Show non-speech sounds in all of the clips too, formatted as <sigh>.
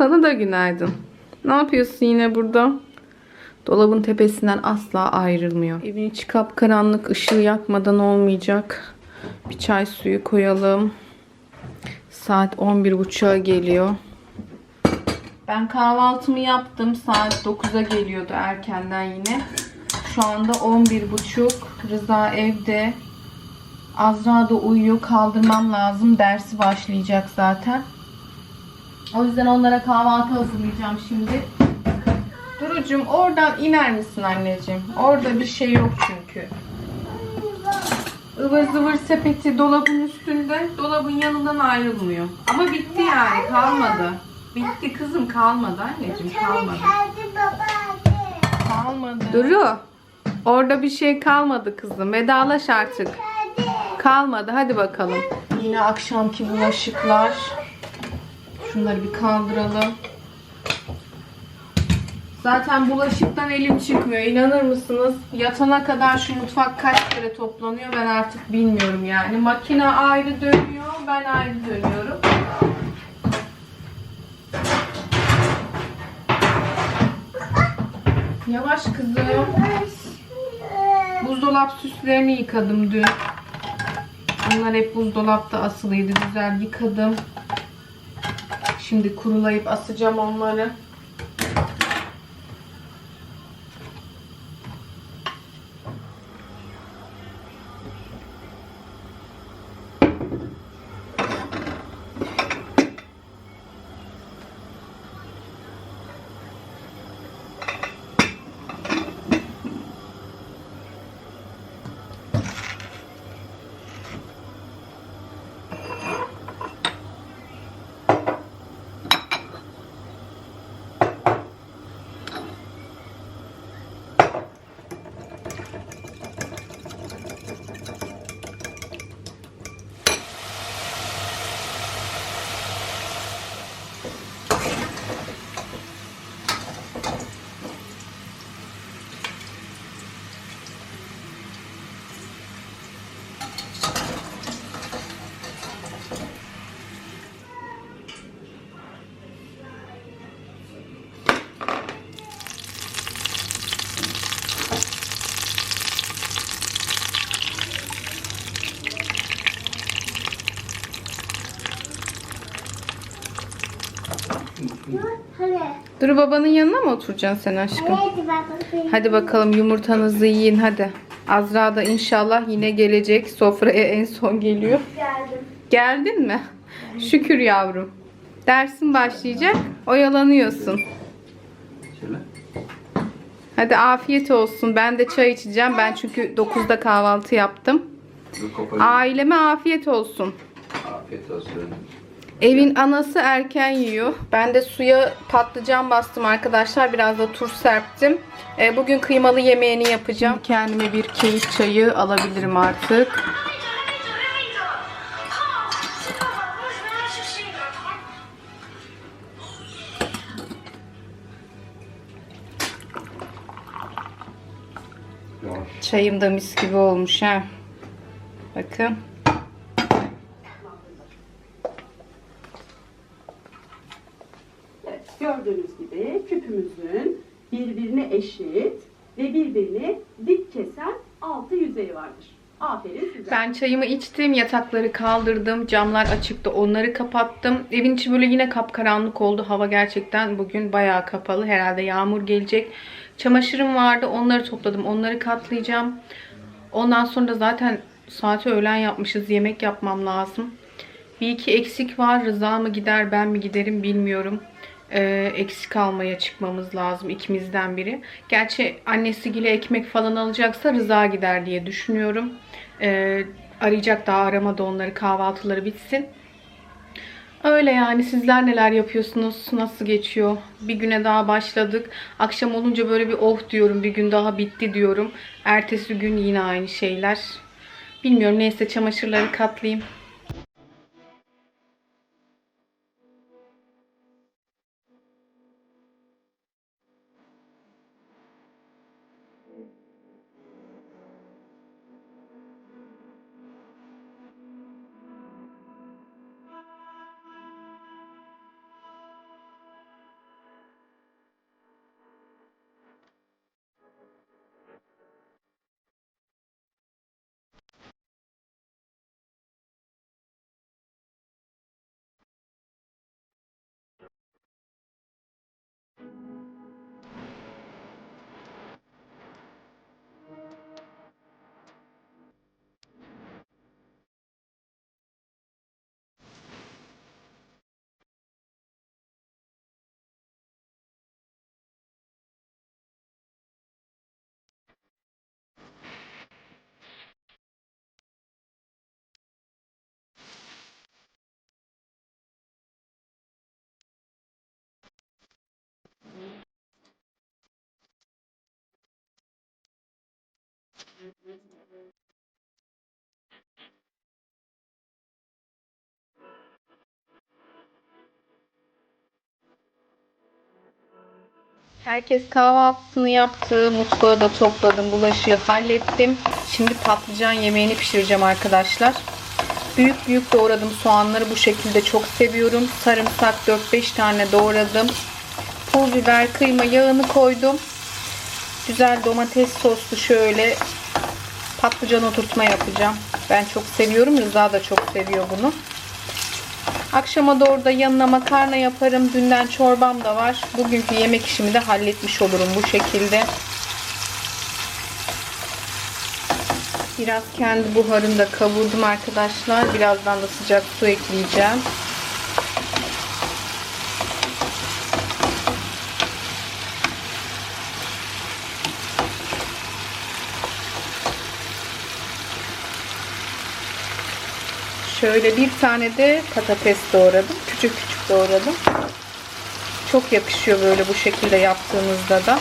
Sana da günaydın. Ne yapıyorsun yine burada? Dolabın tepesinden asla ayrılmıyor. Evin içi kapkaranlık, ışığı yakmadan olmayacak. Bir çay suyu koyalım. Saat 11.30'a geliyor. Ben kahvaltımı yaptım. Saat 9'a geliyordu erkenden yine. Şu anda 11.30. Rıza evde. Azra da uyuyor. Kaldırmam lazım. Dersi başlayacak zaten. O yüzden onlara kahvaltı hazırlayacağım şimdi. Durucum oradan iner misin anneciğim? Orada bir şey yok çünkü. Ivır zıvır sepeti dolabın üstünde. Dolabın yanından ayrılmıyor. Ama bitti yani kalmadı. Bitti kızım kalmadı anneciğim kalmadı. Kalmadı. Duru. Orada bir şey kalmadı kızım. Vedalaş artık. Kalmadı. Hadi bakalım. Yine akşamki bulaşıklar. Şunları bir kaldıralım. Zaten bulaşıktan elim çıkmıyor. İnanır mısınız? Yatana kadar şu mutfak kaç kere toplanıyor ben artık bilmiyorum yani. Makine ayrı dönüyor. Ben ayrı dönüyorum. Yavaş kızım. Buzdolap süslerini yıkadım dün. Onlar hep buzdolapta asılıydı. Güzel yıkadım. Şimdi kurulayıp asacağım onları. Hadi. Dur babanın yanına mı oturacaksın sen aşkım? Hadi baba. Hadi bakalım yumurtanızı yiyin hadi. Azra da inşallah yine gelecek. Sofraya en son geliyor. Geldim. Geldin mi? Şükür yavrum. Dersin başlayacak. Oyalanıyorsun. Şöyle. Hadi afiyet olsun. Ben de çay içeceğim. Ben çünkü 9'da kahvaltı yaptım. Aileme afiyet olsun. Afiyet olsun. Evin anası erken yiyor. Ben de suya patlıcan bastım arkadaşlar. Biraz da tuz serptim. Ee, bugün kıymalı yemeğini yapacağım. Kendime bir keyif çayı alabilirim artık. Çayım da mis gibi olmuş ha. Bakın. Ben çayımı içtim, yatakları kaldırdım, camlar açıktı, onları kapattım. Evin içi böyle yine kapkaranlık oldu. Hava gerçekten bugün bayağı kapalı. Herhalde yağmur gelecek. Çamaşırım vardı, onları topladım, onları katlayacağım. Ondan sonra da zaten saati öğlen yapmışız, yemek yapmam lazım. Bir iki eksik var. Rıza mı gider, ben mi giderim bilmiyorum. Ee, eksik almaya çıkmamız lazım ikimizden biri. Gerçi annesi gile ekmek falan alacaksa Rıza gider diye düşünüyorum. Ee, arayacak daha aramadı onları kahvaltıları bitsin. Öyle yani sizler neler yapıyorsunuz? Nasıl geçiyor? Bir güne daha başladık. Akşam olunca böyle bir oh diyorum. Bir gün daha bitti diyorum. Ertesi gün yine aynı şeyler. Bilmiyorum neyse çamaşırları katlayayım. Herkes kahvaltısını yaptı. Mutfağı da topladım. Bulaşığı hallettim. Şimdi patlıcan yemeğini pişireceğim arkadaşlar. Büyük büyük doğradım soğanları. Bu şekilde çok seviyorum. Sarımsak 4-5 tane doğradım. Pul biber, kıyma, yağını koydum. Güzel domates soslu şöyle patlıcan oturtma yapacağım. Ben çok seviyorum. Rıza da çok seviyor bunu. Akşama doğru da yanına makarna yaparım. Dünden çorbam da var. Bugünkü yemek işimi de halletmiş olurum bu şekilde. Biraz kendi buharında kavurdum arkadaşlar. Birazdan da sıcak su ekleyeceğim. Şöyle bir tane de patates doğradım. Küçük küçük doğradım. Çok yakışıyor böyle bu şekilde yaptığımızda da.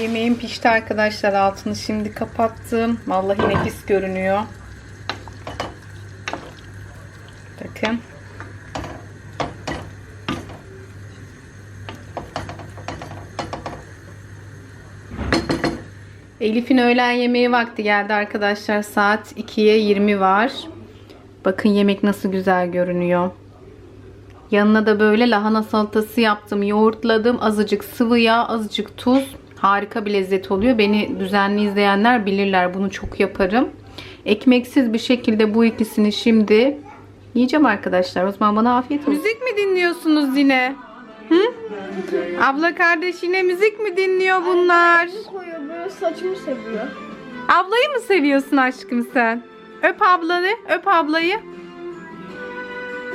Yemeğim pişti arkadaşlar. Altını şimdi kapattım. Vallahi nefis görünüyor. Bakın. Elif'in öğlen yemeği vakti geldi arkadaşlar. Saat 2'ye 20 var. Bakın yemek nasıl güzel görünüyor. Yanına da böyle lahana salatası yaptım. Yoğurtladım. Azıcık sıvı yağ, azıcık tuz. Harika bir lezzet oluyor. Beni düzenli izleyenler bilirler. Bunu çok yaparım. Ekmeksiz bir şekilde bu ikisini şimdi yiyeceğim arkadaşlar. O zaman bana afiyet olsun. Müzik mi dinliyorsunuz yine? Hı? Abla kardeş yine müzik mi dinliyor bunlar? koyuyor saçımı seviyor. Ablayı mı seviyorsun aşkım sen? Öp ablanı, öp ablayı.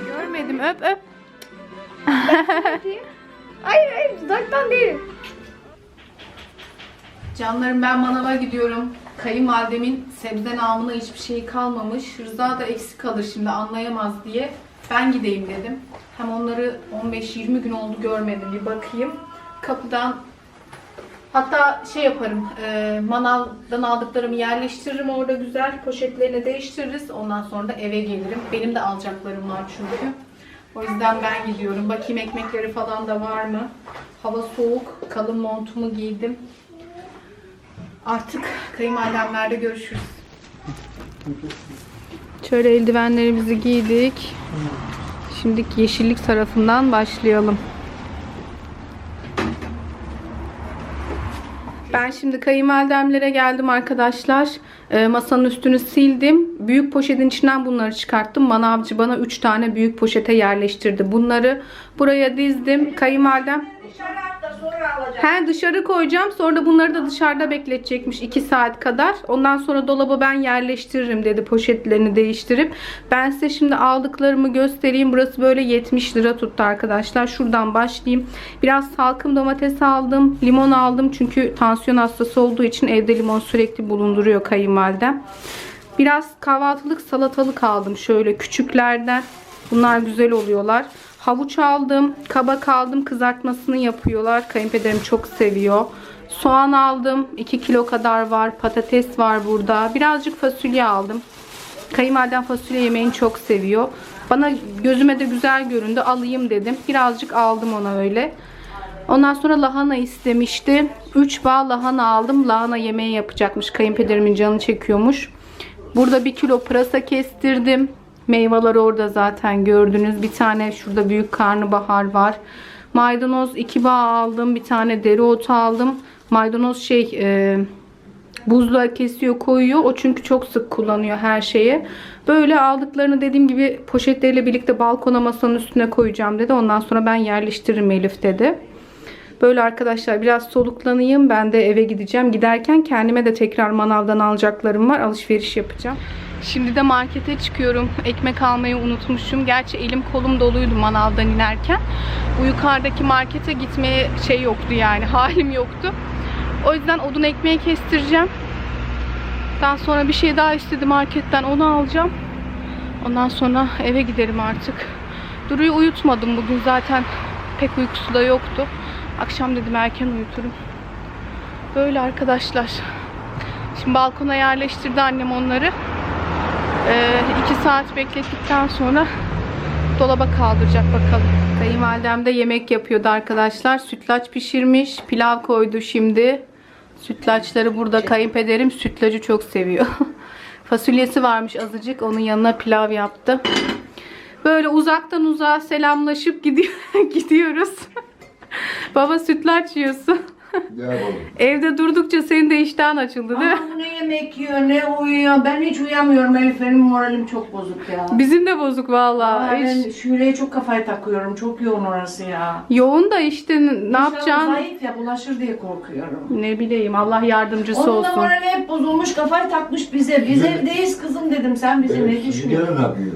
Görmedim, öp öp. <laughs> Hayır hayır dudaktan değil. Canlarım ben manava gidiyorum. Kayınvalidemin sebze namına hiçbir şey kalmamış. Rıza da eksik kalır şimdi anlayamaz diye. Ben gideyim dedim. Hem onları 15-20 gün oldu görmedim. Bir bakayım. Kapıdan Hatta şey yaparım, e, manavdan aldıklarımı yerleştiririm orada güzel, poşetlerini değiştiririz. Ondan sonra da eve gelirim. Benim de alacaklarım var çünkü. O yüzden ben gidiyorum. Bakayım ekmekleri falan da var mı? Hava soğuk, kalın montumu giydim. Artık kayınvalidemlerde görüşürüz. Şöyle eldivenlerimizi giydik. Şimdi yeşillik tarafından başlayalım. Ben şimdi kayınvalidemlere geldim arkadaşlar. Ee, masanın üstünü sildim. Büyük poşetin içinden bunları çıkarttım. Manavcı bana 3 tane büyük poşete yerleştirdi. Bunları buraya dizdim. Kayınvalidem He dışarı koyacağım. Sonra da bunları da dışarıda bekletecekmiş 2 saat kadar. Ondan sonra dolaba ben yerleştiririm dedi poşetlerini değiştirip. Ben size şimdi aldıklarımı göstereyim. Burası böyle 70 lira tuttu arkadaşlar. Şuradan başlayayım. Biraz salkım domates aldım. Limon aldım. Çünkü tansiyon hastası olduğu için evde limon sürekli bulunduruyor kayınvalidem. Biraz kahvaltılık salatalık aldım. Şöyle küçüklerden. Bunlar güzel oluyorlar. Havuç aldım. Kabak aldım. Kızartmasını yapıyorlar. Kayınpederim çok seviyor. Soğan aldım. 2 kilo kadar var. Patates var burada. Birazcık fasulye aldım. Kayınvalidem fasulye yemeğini çok seviyor. Bana gözüme de güzel göründü. Alayım dedim. Birazcık aldım ona öyle. Ondan sonra lahana istemişti. 3 bağ lahana aldım. Lahana yemeği yapacakmış. Kayınpederimin canı çekiyormuş. Burada 1 kilo pırasa kestirdim. Meyveler orada zaten gördünüz. Bir tane şurada büyük karnabahar var. Maydanoz 2 bağ aldım. Bir tane dereotu aldım. Maydanoz şey e, buzluğa kesiyor koyuyor. O çünkü çok sık kullanıyor her şeye. Böyle aldıklarını dediğim gibi poşetleriyle birlikte balkona masanın üstüne koyacağım dedi. Ondan sonra ben yerleştiririm Elif dedi. Böyle arkadaşlar biraz soluklanayım. Ben de eve gideceğim. Giderken kendime de tekrar manavdan alacaklarım var. Alışveriş yapacağım. Şimdi de markete çıkıyorum. Ekmek almayı unutmuşum. Gerçi elim kolum doluydu manavdan inerken. Bu yukarıdaki markete gitmeye şey yoktu yani. <laughs> Halim yoktu. O yüzden odun ekmeği kestireceğim. Daha sonra bir şey daha istedi marketten. Onu alacağım. Ondan sonra eve giderim artık. Duru'yu uyutmadım bugün zaten pek uykusu da yoktu. Akşam dedim erken uyuturum. Böyle arkadaşlar. Şimdi balkona yerleştirdi annem onları. Ee, iki saat beklettikten sonra dolaba kaldıracak bakalım. Kayınvalidem de yemek yapıyordu arkadaşlar. Sütlaç pişirmiş. Pilav koydu şimdi. Sütlaçları burada kayınpederim sütlacı çok seviyor. <laughs> Fasulyesi varmış azıcık. Onun yanına pilav yaptı. Böyle uzaktan uzağa selamlaşıp gidiyor <laughs> gidiyoruz. <laughs> Baba sütlaç yiyorsun. Evde durdukça senin de iştahın açıldı değil mi? Aa, ne yemek yiyor, ne uyuyor. Ben hiç uyuyamıyorum Elif. Benim moralim çok bozuk ya. Bizim de bozuk Aa, vallahi. ben Hiç- Şule'ye çok kafayı takıyorum. Çok yoğun orası ya. Yoğun da işte ne İnşallah yapacaksın? Zayıf ya bulaşır diye korkuyorum. Ne bileyim Allah yardımcısı Onun da olsun. morali hep bozulmuş. Kafayı takmış bize. Biz Evet. evdeyiz kızım dedim. Sen bize Evet, ne düşünüyorsun? gene ne yapıyor?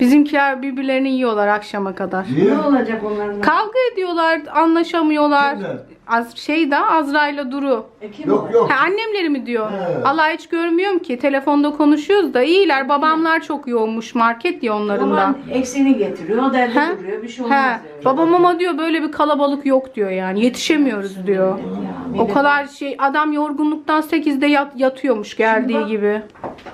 Bizimkiler birbirlerini yiyorlar akşama kadar. Niye? Ne olacak onların? Kavga ediyorlar, anlaşamıyorlar. Kimler? Az şey de Azra'yla Duru. E, kim Yok o? yok. Ha, annemleri mi diyor? He. Allah hiç görmüyorum ki. Telefonda konuşuyoruz da iyiler. Babamlar çok yoğunmuş market ya onların da. Eksiğini getiriyor. O da evde He? duruyor. Bir şey olmaz. He. Babam ama diyor böyle bir kalabalık yok diyor yani. Yetişemiyoruz diyor. Ya, O kadar şey adam yorgunluktan 8'de yat, yatıyormuş geldiği Şimdi bak- gibi.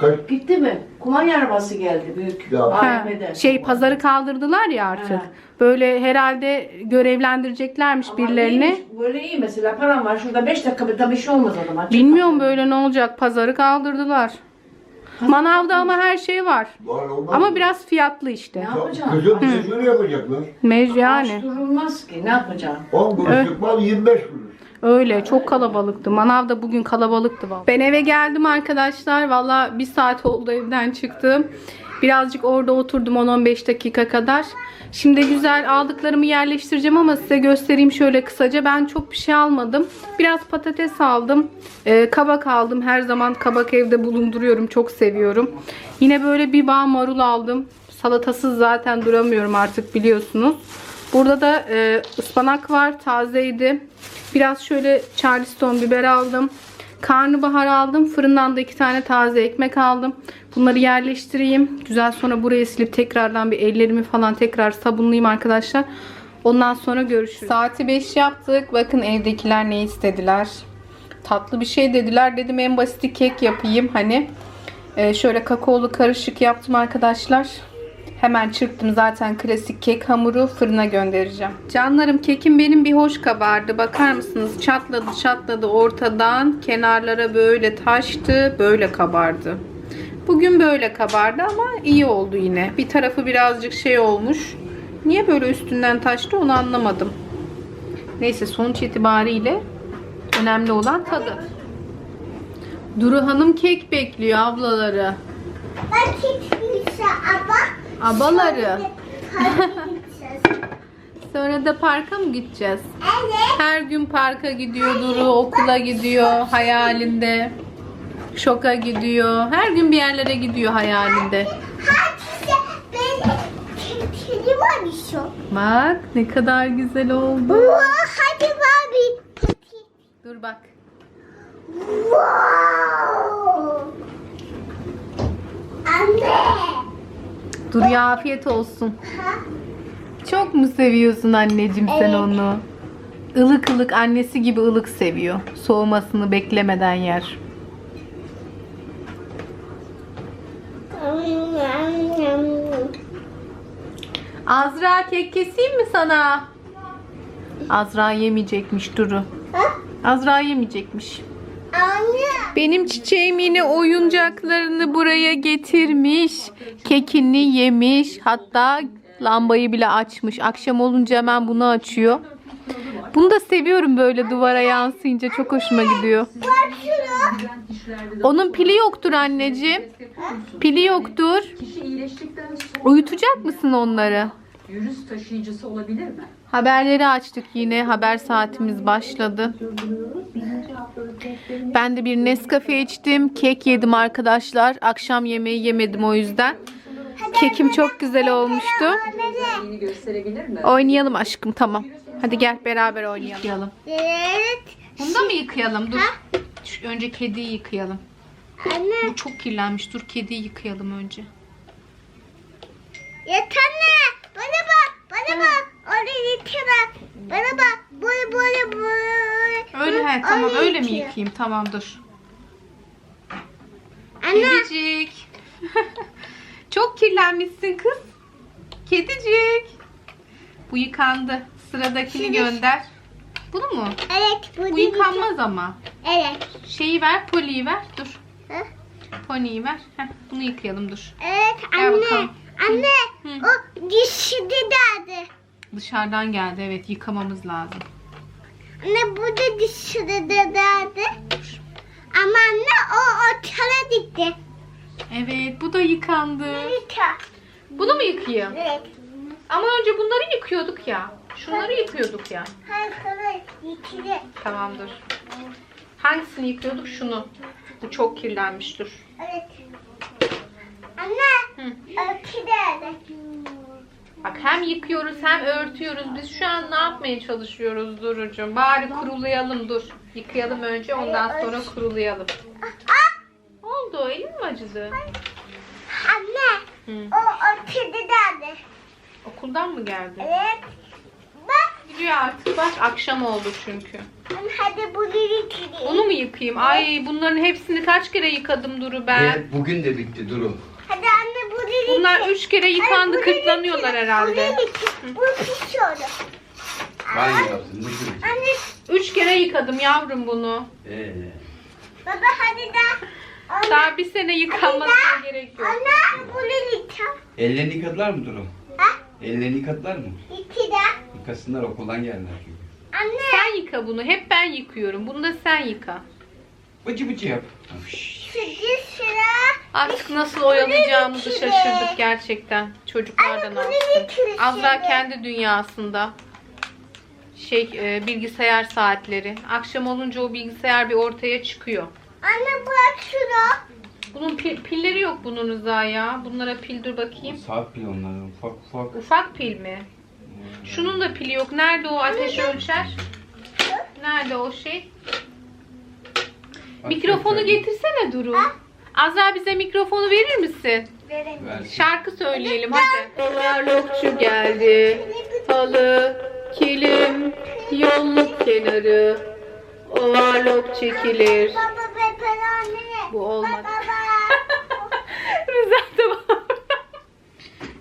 Kaç? Gitti mi? Kumanya arabası geldi büyük. Ya. Ha, AVM'de. şey pazarı kaldırdılar ya artık. He. Böyle herhalde görevlendireceklermiş Ama birilerini. iyiymiş, Böyle iyi mesela param var şurada 5 dakika bir, bir şey olmaz o zaman. Bilmiyorum böyle ne olacak. Pazarı kaldırdılar. Manavda ama her şey var. Var olmaz Ama mı? biraz fiyatlı işte. Ne yapacaksın? Kızım bize şöyle yapacaklar. Mec yani. Aç durulmaz ki ne yapacaksın? 10 kuruşluk mal 25 kuruş. Öyle çok kalabalıktı. Manav da bugün kalabalıktı vallahi. Ben eve geldim arkadaşlar. Valla bir saat oldu evden çıktım. Birazcık orada oturdum 10-15 dakika kadar. Şimdi güzel aldıklarımı yerleştireceğim ama size göstereyim şöyle kısaca. Ben çok bir şey almadım. Biraz patates aldım. Ee, kabak aldım. Her zaman kabak evde bulunduruyorum. Çok seviyorum. Yine böyle bir bağ marul aldım. Salatasız zaten duramıyorum artık biliyorsunuz. Burada da e, ıspanak var. Tazeydi. Biraz şöyle charleston biber aldım. Karnabahar aldım. Fırından da iki tane taze ekmek aldım. Bunları yerleştireyim. Güzel sonra burayı silip tekrardan bir ellerimi falan tekrar sabunlayayım arkadaşlar. Ondan sonra görüşürüz. Saati 5 yaptık. Bakın evdekiler ne istediler. Tatlı bir şey dediler. Dedim en basiti kek yapayım. Hani Ee, şöyle kakaolu karışık yaptım arkadaşlar. Hemen çırptım zaten klasik kek hamuru fırına göndereceğim. Canlarım kekim benim bir hoş kabardı. Bakar mısınız? Çatladı çatladı ortadan. Kenarlara böyle taştı. Böyle kabardı. Bugün böyle kabardı ama iyi oldu yine. Bir tarafı birazcık şey olmuş. Niye böyle üstünden taştı onu anlamadım. Neyse sonuç itibariyle önemli olan tadı. Duru Hanım kek bekliyor ablaları. Abaları. <laughs> Sonra da parka mı gideceğiz? Her gün parka gidiyor Duru, okula gidiyor hayalinde. Şoka gidiyor. Her gün bir yerlere gidiyor hayalinde. Bak ne kadar güzel oldu. Hadi Barbie. Dur bak. Anne. Duru'ya afiyet olsun. Çok mu seviyorsun anneciğim sen Evet. onu? Ilık ılık annesi gibi ılık seviyor. Soğumasını beklemeden yer. Azra kek keseyim mi sana? Azra yemeyecekmiş Duru. Azra yemeyecekmiş. Anne. Benim çiçeğim yine oyuncaklarını buraya getirmiş. Kekini yemiş. Hatta lambayı bile açmış. Akşam olunca hemen bunu açıyor. Bunu da seviyorum böyle duvara yansıyınca. Çok hoşuma gidiyor. Onun pili yoktur anneciğim. Pili yoktur. Uyutacak mısın onları? virüs taşıyıcısı olabilir mi? Haberleri açtık yine. Haber saatimiz başladı. Ben de bir Nescafe içtim. Kek yedim arkadaşlar. Akşam yemeği yemedim o yüzden. Kekim çok güzel olmuştu. Oynayalım aşkım tamam. Hadi gel beraber oynayalım. Evet. Bunu da mı yıkayalım? Dur. Şu- Önce kediyi yıkayalım. Anne. Bu çok kirlenmiş. Dur kediyi yıkayalım önce. Yatana. Bana bak. Bana bak. Oraya yatana. Bana bak. Böyle böyle böyle. Öyle he tamam öyle mi yıkayayım? Tamam dur. Anne. Kedicik. <laughs> Çok kirlenmişsin kız. Kedicik. Bu yıkandı. Sıradakini Şimdi- gönder. Bunu mu? Evet. Bu, Bu yıkanmaz ama. Evet. Şeyi ver, poliyi ver. Dur. Hı? Poniyi ver. Heh, bunu yıkayalım dur. Evet Gel anne. bakalım. Anne. Hı. O dişi derdi. Dışarıdan geldi evet yıkamamız lazım. Anne bu da dişi derdi. Ama anne o otele gitti. Evet bu da yıkandı. Lütfen. Bunu mu yıkayayım? Evet. Ama önce bunları yıkıyorduk ya. Şunları yıkıyorduk ya. Hayır. İkili. Tamamdır. Hangisini yıkıyorduk? Şunu. Bu çok kirlenmiş dur. Evet. Anne. Bak hem yıkıyoruz hem örtüyoruz. Biz şu an ne yapmaya çalışıyoruz Duru'cum? Bari kurulayalım dur. Yıkayalım önce ondan sonra kurulayalım. Ne oldu? Elin mi acıdı? Anne. Hı. O öpü derdi. Okuldan mı geldi? Evet. Bak. Gidiyor artık bak akşam oldu çünkü. Hadi bunu yıkayalım. Onu mu yıkayayım? Ay bunların hepsini kaç kere yıkadım Duru ben. Evet, bugün de bitti Duru. Hadi anne bunu yıkayalım. Bunlar üç kere yıkandı kırklanıyorlar herhalde. Bunu yapsın. Mısır. Anne. Üç kere yıkadım yavrum bunu. Ee, Baba hadi de. Anne. Daha bir sene yıkanmasına gerek yok. Anne bunu yıka. ellerini yıkadılar mı Duru? Ha? Ellerini yıkadılar mı? İki de. Yıkasınlar okuldan geldiler çünkü. Anne. Sen yıka bunu. Hep ben yıkıyorum. Bunu da sen yıka. Bıcı bıcı yap. Sıcı sıra. Artık nasıl oyalayacağımızı şaşırdık gerçekten. Çocuklardan alsın. yıkıyorsun. Azra kendi dünyasında. Şey e, bilgisayar saatleri. Akşam olunca o bilgisayar bir ortaya çıkıyor. Anne bırak şunu. Bunun pil- pilleri yok bunun Rıza ya. Bunlara pil dur bakayım. Saat pil onlar ufak ufak. Ufak pil mi? Şunun da pili yok. Nerede o ateş ölçer? Nerede o şey? Mikrofonu getirsene Duru. Azra bize mikrofonu verir misin? Versin. Şarkı söyleyelim hadi. Overlockçu geldi. Halı, kilim, yolluk kenarı. Overlock çekilir. Baba pepperoni. Bu olmadı. Baba. <laughs> Rıza da.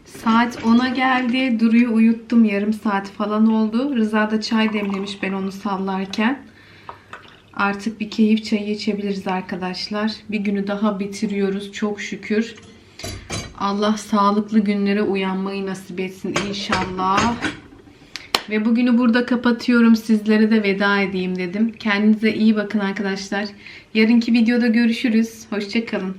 Saat 10'a geldi. Duru'yu uyuttum. Yarım saat falan oldu. Rıza da çay demlemiş ben onu sallarken. Artık bir keyif çayı içebiliriz arkadaşlar. Bir günü daha bitiriyoruz çok şükür. Allah sağlıklı günlere uyanmayı nasip etsin inşallah. Ve bugünü burada kapatıyorum. Sizlere de veda edeyim dedim. Kendinize iyi bakın arkadaşlar. Yarınki videoda görüşürüz. Hoşçakalın.